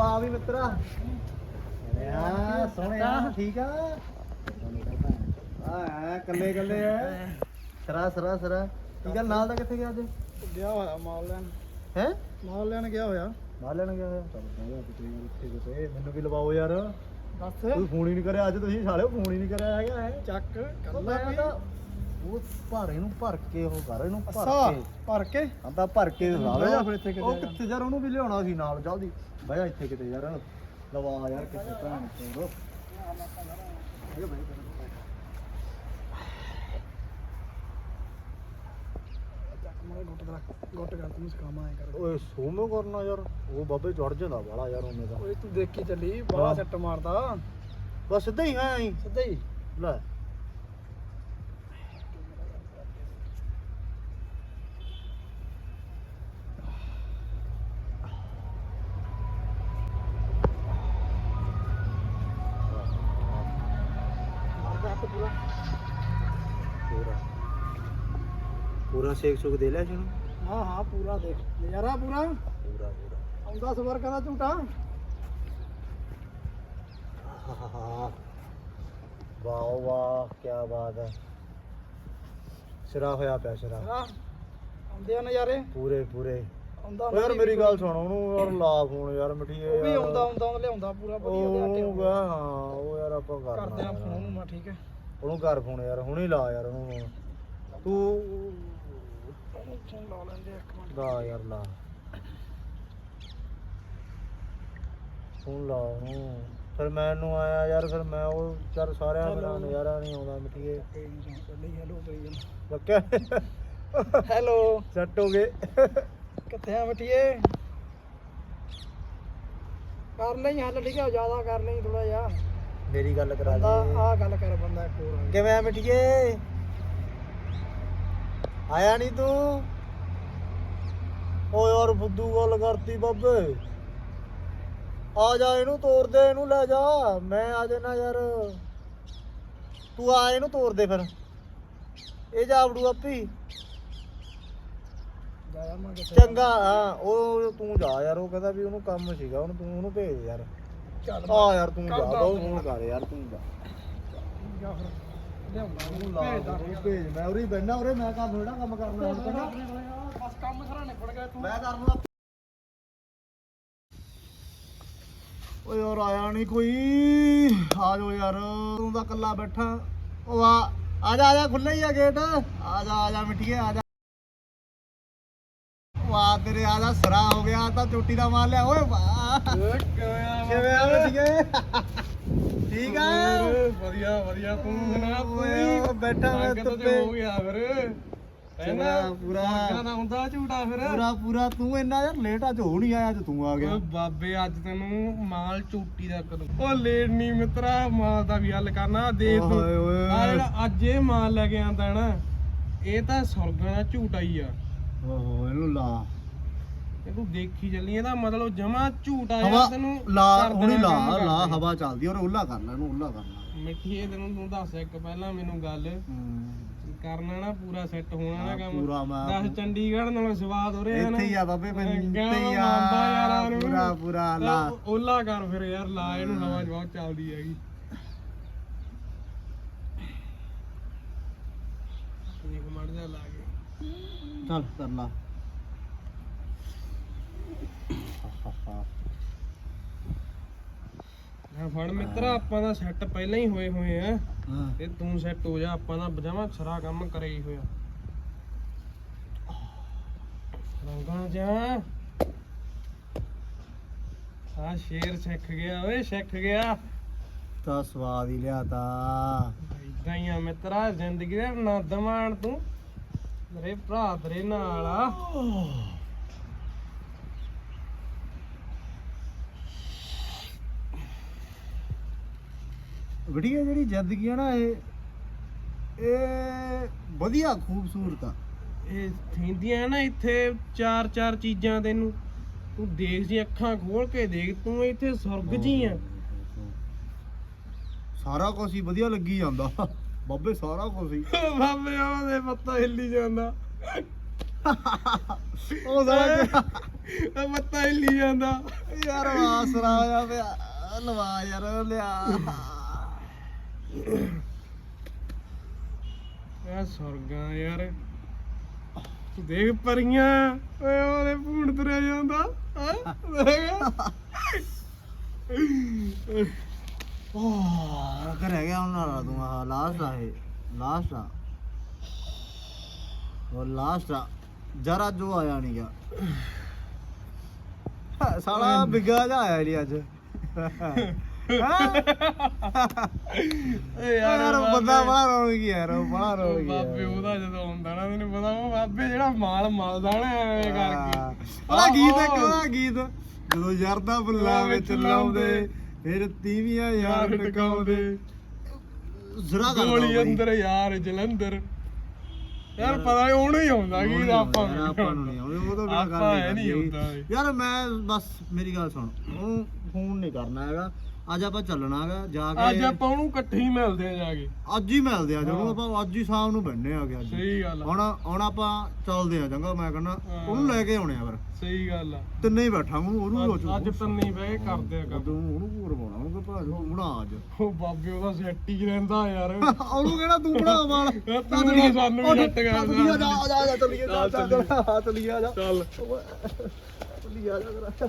ਆ ਵੀ ਮਿੱਤਰਾ। ਆ ਸੋਹਣਿਆ ਠੀਕ ਆ। ਆ ਕੱਲੇ ਕੱਲੇ ਆ ਸਰਾ ਸਰਾ ਸਰਾ। ਕੀ ਗੱਲ ਨਾਲ ਦਾ ਕਿੱਥੇ ਗਿਆ ਅੱਜ? ਗਿਆ ਹੋਇਆ ਮਾਲ ਲੈਣ। ਹੈ? ਮਾਲ ਲੈਣ ਗਿਆ ਹੋਇਆ। ਨਾਲ ਲੈਣ ਗਿਆ ਹੋਇਆ। ਕਿਤੇ ਮੈਨੂੰ ਵੀ ਲਵਾਓ ਯਾਰ। ਦੱਸ। ਕੋਈ ਫੋਨ ਹੀ ਨਹੀਂ ਕਰਿਆ ਅੱਜ ਤੁਸੀਂ ਸਾਲਿਓ ਫੋਨ ਹੀ ਨਹੀਂ ਕਰਿਆ ਹੈਗਾ ਚੱਕ ਕੱਲਾ ਕੋਈ ਉਹ ਭਾਰੇ ਭਰ ਕੇ ਉਹ ਕਰ ਇਹਨੂੰ ਭਰ ਅੱਛਾ ਕੇ। ਭਰ ਕੇ? ਆਂਦਾ ਭਰ ਕੇ ਲਾ ਬਹਿ ਜਾ ਲਿਆ। ਫਿਰ ਇੱਥੇ ਕਿਤੇ ਉਹ ਜਾ। ਕਿੱਥੇ ਯਾਰ ਉਹਨੂੰ ਵੀ ਲਿਆਉਣਾ ਸੀ ਨਾਲ ਜਲਦੀ। ਬਹਿ ਜਾ ਇੱਥੇ ਕਿਤੇ ਯਾਰ। ਲਵਾ ਯਾਰ ਕਿਸੇ ਭੈਣ ਚੋਦ ਚੱਕ ਮਾਰੇ ਗੁੱਟ ਦਾ ਗੁੱਟ ਕਰ ਤੂੰ ਸਕਾਮਾ ਆਏ ਕਰ। ਓਏ ਸੋਮੋ ਕਰਨਾ ਯਾਰ। ਉਹ ਬਾਬੇ ਚੜ ਜਾਂਦਾ ਵਾਲਾ ਯਾਰ ਉਹਨੇ ਦਾ ਓਏ ਤੂੰ ਦੇਖੀ ਚੱਲੀ ਬੜਾ ਹਾਂ। ਸੱਟ ਮਾਰਦਾ। ਬਸ ਸਿੱਧਾ ਹੀ ਹੈ। ਐਂ ਸਿੱਧਾ ਹੀ। ਲੈ। ਪੂਰਾ ਸੇਕ ਸੁਕ ਦੇ ਲਿਆ ਜਿਹਨੂੰ ਹਾਂ ਹਾਂ ਪੂਰਾ ਦੇਖ। ਨਜ਼ਾਰਾ ਪੂਰਾ? ਪੂਰਾ ਪੂਰਾ। ਆਉਂਦਾ ਸਵਰ ਕਹਿੰਦਾ ਝੂਟਾ। ਵਾਹ ਵਾਹ ਕੀ ਬਾਤ ਹੈ। ਸਿਰਾ ਹੋਇਆ ਪਿਆ ਸਿਰਾ। ਆਉਂਦੇ ਆ ਨਜ਼ਾਰੇ। ਪੂਰੇ ਪੂਰੇ। ਆਉਂਦਾ ਯਾਰ ਮੇਰੀ ਗੱਲ ਸੁਣ ਉਹਨੂੰ ਯਾਰ ਲਾ ਫੋਨ ਯਾਰ ਮਿੱਠੀਏ ਉਹ ਵੀ ਯਾਰ। ਆਉਂਦਾ ਆਉਂਦਾ ਉਹ ਲਿਆਉਂਦਾ ਪੂਰਾ ਵਧੀਆ ਲਿਆ ਕੇ ਉਹ ਹਾਂ ਉਹ ਯਾਰ ਆਪਾਂ ਕਰਦੇ ਆ। ਫੋਨ ਉਹਨੂੰ ਮੈਂ ਠੀਕ ਹੈ। ਉਹਨੂੰ ਕਰ ਫੋਨ ਯਾਰ ਹੁਣੇ ਲਾ ਯਾਰ ਉਹਨੂੰ। ਤੂੰ ਉਹਨੂੰ ਫੋਨ ਲਾ ਲੈਂਦੇ ਆ ਇੱਕ ਮਿੰਟ। ਲਾ ਯਾਰ ਲਾ। ਫੋਨ ਲਾ ਉਹਨੂੰ ਫਿਰ ਮੈਨੂੰ ਆਇਆ ਯਾਰ ਫਿਰ ਮੈਂ ਉਹ ਚੱਲ ਸਾਰਿਆਂ ਮੇਰਾ. ਨਜ਼ਾਰਾ ਨਹੀਂ ਆਉਂਦਾ ਮਿੱਠੀਏ। ਚੱਲੀ ਹੈਲੋ ਕਰੀ ਸੈੱਟ ਹੋ ਗਏ। ਕਿੱਥੇ ਆ ਮਟੀਏ ਕਰ ਲਈ ਹੱਲ ਠੀਕ ਹੈ ਜ਼ਿਆਦਾ ਕਰ ਲਈ ਥੋੜਾ ਜਿਹਾ। ਮੇਰੀ ਗੱਲ ਕਰਾ ਦੇ। ਆ ਗੱਲ ਕਰ ਬੰਦਾ ਇੱਕ ਹੋਰ ਆ। ਗਿਆ। ਕਿਵੇਂ ਆ ਮਿੱਠੀਏ? ਆਇਆ ਨਹੀਂ ਤੂੰ? ਓ ਯਾਰ ਫੁੱਦੂ ਗੱਲ ਕਰਤੀ ਬਾਬੇ। ਆ ਜਾ ਇਹਨੂੰ ਤੋੜ ਦੇ ਇਹਨੂੰ ਲੈ ਜਾ। ਮੈਂ ਆ ਜਾਣਾ ਯਾਰ। ਤੂੰ ਆ ਇਹਨੂੰ ਤੋੜ ਦੇ ਫਿਰ। ਇਹ ਜਾ ਵੜੂ ਆਪੀ। ਚੰਗਾ ਹਾਂ ਉਹ ਤੂੰ ਜਾ ਯਾਰ ਉਹ ਕਹਿੰਦਾ ਵੀ ਉਹਨੂੰ ਕੰਮ ਸੀਗਾ ਉਹਨੂੰ ਤੂੰ ਉਹਨੂੰ ਭੇਜ ਯਾਰ। ਚੱਲ ਆ ਯਾਰ ਤੂੰ ਜਾ ਬਹੁਤ। ਫੋਨ ਕਰ ਯਾਰ ਤੂੰ ਜਾ। ਜਾ ਫਿਰ। ਲਿਆਉਂਦਾ ਉਹਨੂੰ ਉਹਨੂੰ ਲਾ ਭੇਜਦਾ। ਉਹਨੂੰ ਭੇਜ ਮੈਂ ਉਰੇ ਬੈਠਾ ਉਰੇ ਮੈਂ ਕੰਮ ਥੋੜਾ ਕੰਮ ਕਰਨਾ ਹੁਣ ਕਹਿੰਦਾ ਬਸ ਕੰਮ ਸਾਰਾ ਨਿਬੜ ਗਿਆ ਤੂੰ। ਮੈਂ ਕਰ ਲੂੰਗਾ। ਓਏ ਯਾਰ ਆਇਆ ਨਹੀਂ ਕੋਈ। ਆ ਜਾਓ ਯਾਰ। ਤੂੰ ਤਾਂ ਇਕੱਲਾ ਬੈਠਾ। ਆ ਆ ਜਾ ਆ ਜਾ ਖੁੱਲਾ ਹੀ ਆ ਗੇਟ ਆ ਜਾ ਆ ਜਾ ਮਿੱਠੀਏ ਆ ਜਾ। ਵਾਹ ਤੇਰੇ ਆ ਸਰਾ ਹੋ ਗਿਆ। ਤਾਂ ਚੋਟੀ ਦਾ ਮਾਲ ਲਿਆ। ਓਏ ਵਾਹ। ਕਿਵੇਂ ਆ? ਮਿੱਠੀਏ ਠੀਕ ਆ? ਵਧੀਆ ਵਧੀਆ ਤੂੰ ਸੁਣਾ ਉਹ ਬੈਠਾ ਮੈਂ ਧੁੱਪੇ। ਗਿਆ ਫਿਰ। ਚੰਗਾ, ਪੂਰਾ। ਦਾ ਹੁੰਦਾ ਝੂਟਾ ਫਿਰ। ਪੂਰਾ ਪੂਰਾ। ਤੂੰ ਇੰਨਾ ਯਾਰ ਲੇਟ ਅੱਜ ਹੋ ਨਹੀਂ ਆਇਆ ਅੱਜ ਤੂੰ ਆ ਗਿਆ। ਬਾਬੇ ਅੱਜ ਤੈਨੂੰ ਮਾਲ ਝੂਟੀ ਦਾ ਕਦੋਂ ਉਹ ਲੇਟ ਨਹੀਂ ਮਿੱਤਰਾ ਮਾਲ ਦਾ ਵੀ ਹੱਲ ਕਰਨਾ ਦੇ ਤੂੰ। ਆ ਜਿਹੜਾ ਅੱਜ ਇਹ ਮਾਲ ਲੈ ਕੇ ਆਂਦਾ ਨਾ ਇਹ ਤਾਂ ਸੁਰਗਾਂ ਦਾ ਝੂਟਾ ਹੀ ਆ। ਓਹੋ ਇਹਨੂੰ ਲਾ। ਇਹ ਤੂੰ ਦੇਖੀ ਚੱਲੀ ਇਹਦਾ ਮਤਲਬ ਜਮਾ ਝੂਟਾ ਹਵਾ ਯਾਰ ਤੈਨੂੰ ਲਾ ਕਰ ਹੁਣੀ ਲਾ ਕੰਮ ਲਾ। ਹਵਾ ਚੱਲਦੀ ਔਰ ਉੱਲਾ ਕਰ ਲੈ ਇਹਨੂੰ ਉੱਲਾ ਕਰ ਲੈ ਮਿੱਠੀ ਇਹ ਤੈਨੂੰ ਤੂੰ ਦੱਸ ਇੱਕ ਪਹਿਲਾਂ ਮੈਨੂੰ ਗੱਲ। ਕਰਨਾ ਨਾ ਪੂਰਾ ਸੈੱਟ ਹੋਣਾ ਨਾ ਹਾਂ, ਕੰਮ। ਪੂਰਾ ਮੈਂ- ਦੱਸ ਚੰਡੀਗੜ੍ਹ ਨਾਲੋਂ ਸਵਾਦ ਹੋ ਰਿਹਾ ਨਾ। ਇੱਥੇ ਹੀ ਆ ਬਾਬੇ ਮੈਂ ਇੱਥੇ ਹੀ ਮੰਨਦਾ ਯਾਰ ਆ ਉਹਨੂੰ। ਪੂਰਾ ਪੂਰਾ ਲਾ। ਓਲਾ ਕਰ ਫਿਰ ਯਾਰ ਲਾ ਇਹਨੂੰ ਹਵਾ ਬਹੁਤ ਚੱਲਦੀ ਹੈਗੀ। ਦੇਖ ਮੜ ਜਾ ਲਾ ਕੇ। ਚੱਲ ਕਰ ਲਾ। ਹਾਂ ਫੜ ਮਿੱਤਰਾ ਆਪਾਂ ਦਾ ਸੈੱਟ ਪਹਿਲਾਂ ਹੀ ਹੋਏ ਹੋਏ ਆ। ਹਾਂ। ਤੇ ਤੂੰ ਸੈੱਟ ਹੋ ਜਾ ਆਪਾਂ ਦਾ ਜਮਾ ਸਰਾ ਕੰਮ ਕਰੇ ਹੀ ਹੋਇਆ ਰੰਗਾਂ ਜਾ ਆ ਸ਼ੇਰ ਸਿੱਖ ਗਿਆ ਓਏ ਸਿੱਖ ਗਿਆ। ਤਾਂ ਸਵਾਦ ਹੀ ਲਿਆਤਾ ਇਦਾਂ ਹੀ ਆ ਮਿੱਤਰਾ ਜ਼ਿੰਦਗੀ ਦਾ ਆਨੰਦ ਮਾਣ ਤੂੰ। ਮੇਰੇ ਭਰਾ ਤੇਰੇ ਨਾਲ ਆ। ਵਧੀਆ ਜਿਹੜੀ ਜ਼ਿੰਦਗੀ ਆ ਨਾ ਇਹ ਇਹ ਵਧੀਆ ਖੂਬਸੂਰਤ ਆ। ਇਹ ਥਿੰਦੀਆਂ ਨਾ ਇੱਥੇ ਚਾਰ ਚਾਰ ਚੀਜ਼ਾਂ ਤੈਨੂੰ ਤੂੰ ਦੇਖ ਜੀ ਅੱਖਾਂ ਖੋਲ ਕੇ ਦੇਖ ਤੂੰ ਇੱਥੇ ਸੁਰਗ ਜੀ ਆ। ਸਾਰਾ ਕੁਝ ਹੀ ਵਧੀਆ ਲੱਗੀ ਜਾਂਦਾ। ਬਾਬੇ ਸਾਰਾ ਕੁਝ ਹੀ। ਬਾਬੇ ਉਹਦੇ ਪੱਤਾ ਹਿੱਲੀ ਜਾਂਦਾ। ਉਹ ਸਾਰਾ ਆ ਮੱਤਾ ਹਿੱਲੀ ਜਾਂਦਾ। ਯਾਰ ਆਸਰਾ ਹੋਇਆ ਪਿਆ। ਲਵਾ ਯਾਰ ਲਿਆ। ਆ ਸੁਰਗਾਂ ਯਾਰ। ਦੇਖ ਪਰੀਆਂ ਓਏ ਉਹਦੇ ਭੂਣ ਤੁਰਿਆ ਜਾਂਦਾ। ਹਾਂ? ਉਹ ਕਰ ਗਿਆ ਉਹਨਾਂ ਨਾਲ ਤੂੰ ਆ ਲਾਸਟ ਆ ਇਹ ਲਾਸਟ ਆ। ਉਹ ਲਾਸਟ ਆ। ਜਰਾ ਜੋ ਆਇਆ ਨਹੀਂ ਗਿਆ ਸਾਲਾ ਬਿਗਾ ਜਾ ਆਇਆ ਨਹੀਂ ਅੱਜ। ਏ ਯਾਰ ਬੰਦਾ ਬੜਾ ਰੋਣ ਗਿਆ ਯਾਰ ਉਹ ਬੜਾ ਰੋਣ ਗਿਆ ਬਾਬੇ ਉਹਦਾ ਜਦੋਂ ਆਉਂਦਾ ਨਾ ਤੈਨੂੰ ਪਤਾ ਉਹ ਬਾਬੇ ਜਿਹੜਾ ਮਾਲ ਮਲਦਾ ਨਾ ਐਵੇਂ ਕਰਕੇ। ਉਹਦਾ ਗੀਤ ਇੱਕ ਉਹਦਾ ਗੀਤ ਜਦੋਂ ਯਾਰਦਾ ਬੁੱਲਾ ਵਿੱਚ ਲਾਉਂਦੇ ਫਿਰ ਤੀਵੀਆਂ ਯਾਰ ਟਕਾਉਂਦੇ। ਜ਼ਰਾ ਗੋਲੀ ਅੰਦਰ ਯਾਰ ਜਲੰਧਰ। ਯਾਰ ਪਤਾ ਨਹੀਂ ਉਹਨੂੰ ਹੀ ਆਉਂਦਾ ਕੀ ਆਪਾਂ ਨੂੰ ਆਪਾਂ ਨੂੰ ਨਹੀਂ ਆਉਂਦੇ ਉਹ ਤਾਂ ਬਿਨਾਂ ਗੱਲ ਨਹੀਂ। ਯਾਰ ਮੈਂ ਬਸ ਮੇਰੀ ਗੱਲ ਸੁਣ। ਉਹ ਫੋਨ ਨਹੀਂ ਕਰਨਾ ਹੈਗਾ। ਅੱਜ ਆਪਾਂ ਚੱਲਣਾ ਹੈਗਾ ਜਾ ਕੇ ਅੱਜ ਆਪਾਂ ਉਹਨੂੰ ਇਕੱਠੇ ਹੀ ਮਿਲਦੇ ਆ ਜਾ ਕੇ। ਅੱਜ ਹੀ ਮਿਲਦੇ ਆ ਜਦੋਂ ਆਪਾਂ ਅੱਜ ਹੀ ਸ਼ਾਮ ਨੂੰ ਬੰਨੇ ਆ ਗਿਆ ਅੱਜ। ਸਹੀ ਗੱਲ ਆ। ਹੁਣ ਹੁਣ ਆਪਾਂ ਚੱਲਦੇ ਆ ਚੰਗਾ ਮੈਂ ਕਹਿੰਦਾ ਹਾਂ। ਉਹਨੂੰ ਲੈ ਕੇ ਆਉਣੇ ਆ ਫਿਰ। ਸਹੀ ਗੱਲ ਆ। ਤਿੰਨੇ ਹੀ ਬੈਠਾ ਉਹਨੂੰ ਉਹਨੂੰ ਅੱਜ- ਅੱਜ ਤੰਨੀ ਬਹਿ ਕੇ ਕਰਦੇ ਆ ਕੰਮ। ਕਦੋਂ ਉਹਨੂੰ ਘੂਰ ਪਾਉਣਾ ਉਹਨੂੰ ਕਹ ਭਾਜ ਬਣਾ ਅੱਜ। ਉਹ ਬਾਬੇ ਉਹਦਾ ਸੈੱਟ ਹੀ ਰਹਿੰਦਾ ਯਾਰ। ਉਹਨੂੰ ਕਿਹੜਾ ਤੂੰ ਬਣਾ ਵਾਲ? ਤੂੰ ਸਾਨੂੰ ਵੀ ਜੱਟ ਕਰ ਚੱਲੀਏ ਜਾ ਜਾ ਜਾ ਚੱਲੀਏ ਜਾ ਜਾ ਜਾ ਚੱਲੀਏ ਜਾ। ਚੱਲ। ਚੱਲੀਏ ਜਾ। ਜਰਾ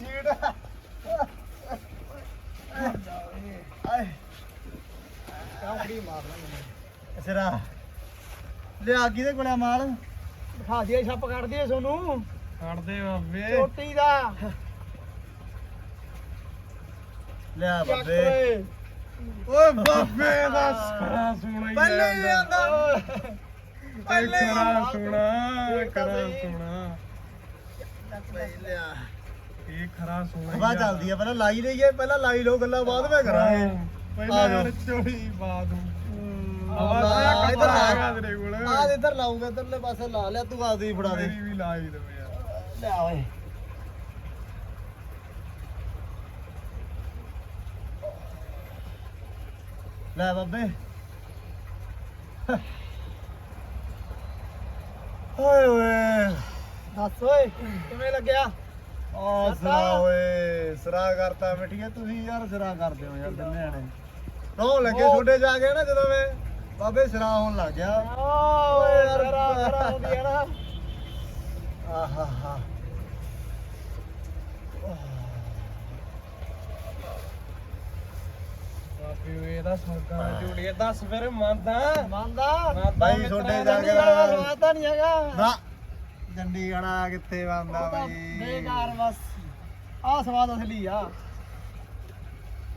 ਸੀਟ ਆਏ। ਕਾਂਗੜੀ ਮਾਰਨਾ ਸਿਰਾ। ਲਿਆ ਕਿਹਦੇ ਕੋਲ ਆ ਮਾਲ? ਦਿਖਾ ਦਈਏ ਛੱਪ ਕੱਢ ਦਈਏ ਸੋਨੂੰ। ਕੱਢਦੇ ਬਾਬੇ। ਚੋਟੀ ਦਾ। ਲਿਆ ਬਾਬੇ। ਓਏ। ਬਾਬੇ ਦਾ ਸੋਣਾ ਹੀ ਪਹਿਲੇ ਹੀ ਆਂਦਾ ਪਹਿਲੇ ਖਰਾ ਸੋਣਾ ਖਰਾ ਸੋਣਾ ਲਿਆ। ਇਹ ਖਰਾ ਸੋਣਾ ਹਵਾ ਚੱਲਦੀ ਆ ਪਹਿਲਾਂ ਲਾਈ ਲਈਏ ਪਹਿਲਾਂ ਲਾਈ ਲਓ ਗੱਲਾਂ ਬਾਅਦ ਵਿੱਚ ਕਰਾਂਗੇ। ਪਹਿਲਾਂ ਆ ਜਾਓ। ਯਾਰ ਚੋੜੀ ਬਾਦ ਹਵਾ ਆ ਤਾਂ ਇੱਧਰ ਲਾ। ਹੈਗਾ ਤੇਰੇ ਕੋਲ। ਆ ਇੱਧਰ ਲਾਉਂਗਾ ਇੱਧਰਲੇ ਪਾਸੇ ਲਾ ਲਿਆ ਤੂੰ ਆਦੀ ਫੜਾ ਦੇ। ਮੇਰੀ ਵੀ ਲਾਈ ਦੇ ਯਾਰ। ਲੈ ਓਏ। ਲੈ ਬਾਬੇ। ਓਏ ਓਏ। ਦੱਸ ਓਏ ਕਿਵੇਂ ਲੱਗਿਆ? ਆ ਸਰਾ ਓਏ ਸਰਾ ਕਰਤਾ ਮਿੱਠੀਏ ਤੁਸੀਂ ਯਾਰ ਸਰਾ ਕਰਦੇ ਹੋ ਯਾਰ ਦਿੰਨੇ ਆਣੇ ਰੋ ਲੱਗੇ ਛੋਡੇ ਜਾ ਕੇ ਨਾ ਜਦੋਂ ਮੈਂ ਬਾਬੇ ਸਰਾ ਹੋਣ ਲੱਗ ਗਿਆ। ਓਏ ਯਾਰ ਸਰਾ ਸਰਾ ਹੁੰਦੀ ਹੈ ਨਾ। ਆਹਾ ਹਾ। ਬਾਪੇ ਓਏ ਇਹਦਾ ਸਰਕਾਰ ਝੂੜੀਏ ਦੱਸ ਫਿਰ ਮੰਨਦਾ? ਮੰਨਦਾ ਬਾਈ ਛੋਡੇ ਜਾ ਕੇ ਚੰਡੀਗੜ੍ਹ ਨਹੀਂ ਹੈਗਾ। ਨਾ ਚੰਡੀਗੜ੍ਹ ਆ ਕਿੱਥੇ ਬੰਦਾ ਬਾਈ? ਬੇਕਾਰ ਬਸ। ਆਹ ਸਵਾਦ ਅਸਲੀ ਆ।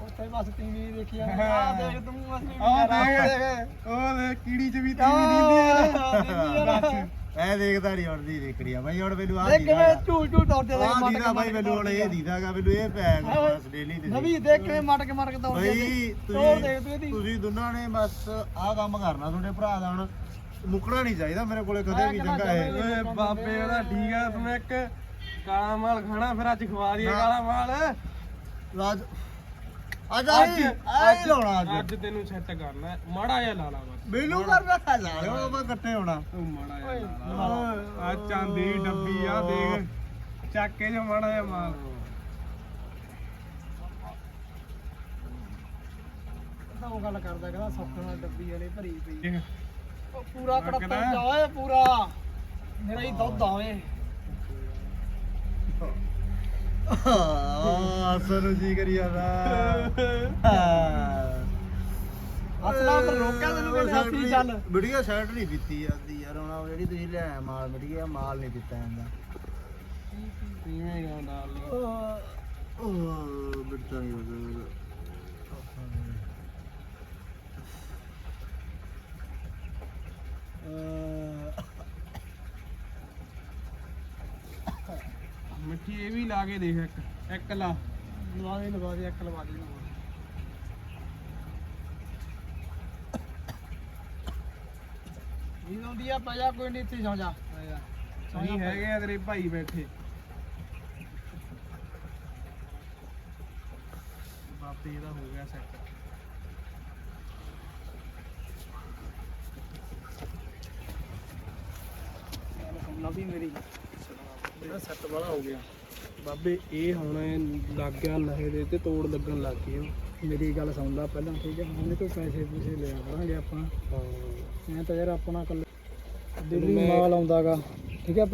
ਉੱਥੇ ਬਸ ਟੀਵੀ ਦੇਖੀ ਆ। ਆਹ ਦੇਖ ਤੂੰ ਅਸਲੀ ਆਹ ਦੇਖ ਉਹ ਦੇਖ ਕੀੜੀ ਚ ਵੀ ਤੀਵੀਂ ਦਿੰਦੀ ਆ। ਨਾ ਐ ਦੇਖਦਾ ਨਹੀਂ ਹੁਣ ਦੀ ਦੇਖੜੀ ਆ। ਬਾਈ ਹੁਣ ਮੈਨੂੰ ਆ ਦੇਖ ਕਿਵੇਂ ਝੂਠ ਝੂਠ ਉੱਡਦੇ ਆ ਦੀਦਾ ਬਾਈ ਮੈਨੂੰ ਹੁਣ ਇਹ ਦੀਦਾਗਾ ਮੈਨੂੰ ਇਹ ਪੈ ਗਿਆ ਬਸ ਡੇਲੀ ਤੇ ਨਵੀਂ ਦੇਖ ਕਿਵੇਂ ਮਟਕ ਮਟਕ ਦੌੜਦੇ ਬਈ ਤੋੜ ਦੇਖ ਤੂੰ ਤੁਸੀਂ ਇਹਦੀ। ਤੁਸੀਂ ਦੋਨਾਂ ਨੇ ਬਸ ਆਹ ਕੰਮ ਕਰਨਾ ਤੁਹਾਡੇ ਭਰਾ ਦਾ ਹੁਣ। ਮੁੱਕਣਾ ਨਹੀਂ ਚਾਹੀਦਾ ਮੇਰੇ ਕੋਲੇ ਕਦੇ ਵੀ ਚੰਗਾ ਹੈ ਓਏ ਬਾਬੇ ਉਹਦਾ ਠੀਕ ਆ ਤੂੰ ਇੱਕ। ਕਾਲਾ ਮਾਲ ਖਾਣਾ ਫਿਰ ਅੱਜ ਖਵਾ ਦਈਏ ਕਾਲਾ ਮਾਲ। ਰਾਜ ਅੱਜ ਆਈ ਆਈ ਲਾਉਣਾ ਅੱਜ। ਅੱਜ ਤੈਨੂੰ ਸੈੱਟ ਕਰਨਾ। ਮਾੜਾ ਜਿਹਾ ਲਾ ਲਾ ਬਸ। ਮੈਨੂੰ ਕਰਨਾ ਲਾ ਲਿਓ ਆਪਾਂ ਇਕੱਠੇ ਹੋਣਾ। ਤੂੰ ਮਾੜਾ ਜਿਹਾ ਲਾ ਲਾ। ਆ ਚਾਂਦੀ ਦੀ ਡੱਬੀ ਆ ਦੇਖ। ਚੱਕ ਕੇ ਜੋ ਮਾੜਾ ਜਿਹਾ ਮਾਲ। ਤਾਂ ਉਹ ਗੱਲ ਕਰਦਾ ਕਹਿੰਦਾ ਸੌਖੇ ਨਾਲ ਡੱਬੀ ਵਾਲੀ ਭਰੀ ਪਈ। ਉਹ ਪੂਰਾ ਲੱਗਦਾ। ਕੜੱਤਾ ਜਾ ਓਏ ਪੂਰਾ। ਮੇਰਾ ਹੀ ਦੁੱਧ ਆ ਓਏ। ਆ ਸਨੂੰ ਜੀ ਕਰੀ ਜਾਂਦਾ। ਅਸਲਾ ਪਰ ਰੋਕਿਆ ਤੈਨੂੰ ਕਹਿੰਦੇ ਹੱਥੀ ਚੱਲ। ਵੀਡੀਓ ਸ਼ਰਟ ਨਹੀਂ ਪੀਤੀ ਜਾਂਦੀ ਯਾਰ ਹੁਣ ਆਹ ਜਿਹੜੀ ਤੁਸੀਂ ਲਿਆਇਆ ਮਾਲ ਮਟੀਆ ਮਾਲ ਨਹੀਂ ਪੀਤਾ ਜਾਂਦਾ। ਕਿਵੇਂ ਗਾ ਡਾਲ ਲਈ ਉਹ ਬਿਰਤਾ ਨਹੀਂ ਹੁੰਦਾ ਮਿੱਠੀ ਇਹ ਵੀ ਲਾ ਕੇ ਦੇਖ ਇੱਕ ਇੱਕ ਲਾ। ਲਵਾ ਦੇ ਲਵਾ ਦੇ ਇੱਕ ਲਵਾ ਦੇ। ਨੀਂਦ ਆਉਂਦੀ ਆ ਪਜਾ ਕੋਈ ਨਹੀਂ ਇੱਥੇ ਸੌ ਜਾ। ਨਹੀਂ ਹੈਗੇ ਆ ਤੇਰੇ ਭਾਈ ਬੈਠੇ। ਬਾਪੇ ਇਹਦਾ ਹੋ ਗਿਆ ਸੈੱਟ ਮੇਰੀ। ਮੇਰਾ ਸੈੱਟ ਵਾਲਾ ਹੋ ਗਿਆ। ਬਾਬੇ ਇਹ ਹੁਣ ਲੱਗ ਗਿਆ ਨਹੇ ਦੇ ਤੇ ਤੋੜ ਲੱਗਣ ਲੱਗ ਗਈ ਉਹ। ਮੇਰੀ ਗੱਲ ਸੁਣ ਲਾ ਪਹਿਲਾਂ ਠੀਕ ਹੈ? ਉਹਨੇ ਤੋਂ ਪੈਸੇ ਪੂਸੇ ਲਿਆ ਕਰਾਂਗੇ ਆਪਾਂ। ਮੈਂ ਤਾਂ ਯਾਰ ਆਪਣਾ ਕੱਲ ਦਿੱਲੀ ਮਾਲ ਆਉਂਦਾਗਾ। ਠੀਕ ਹੈ?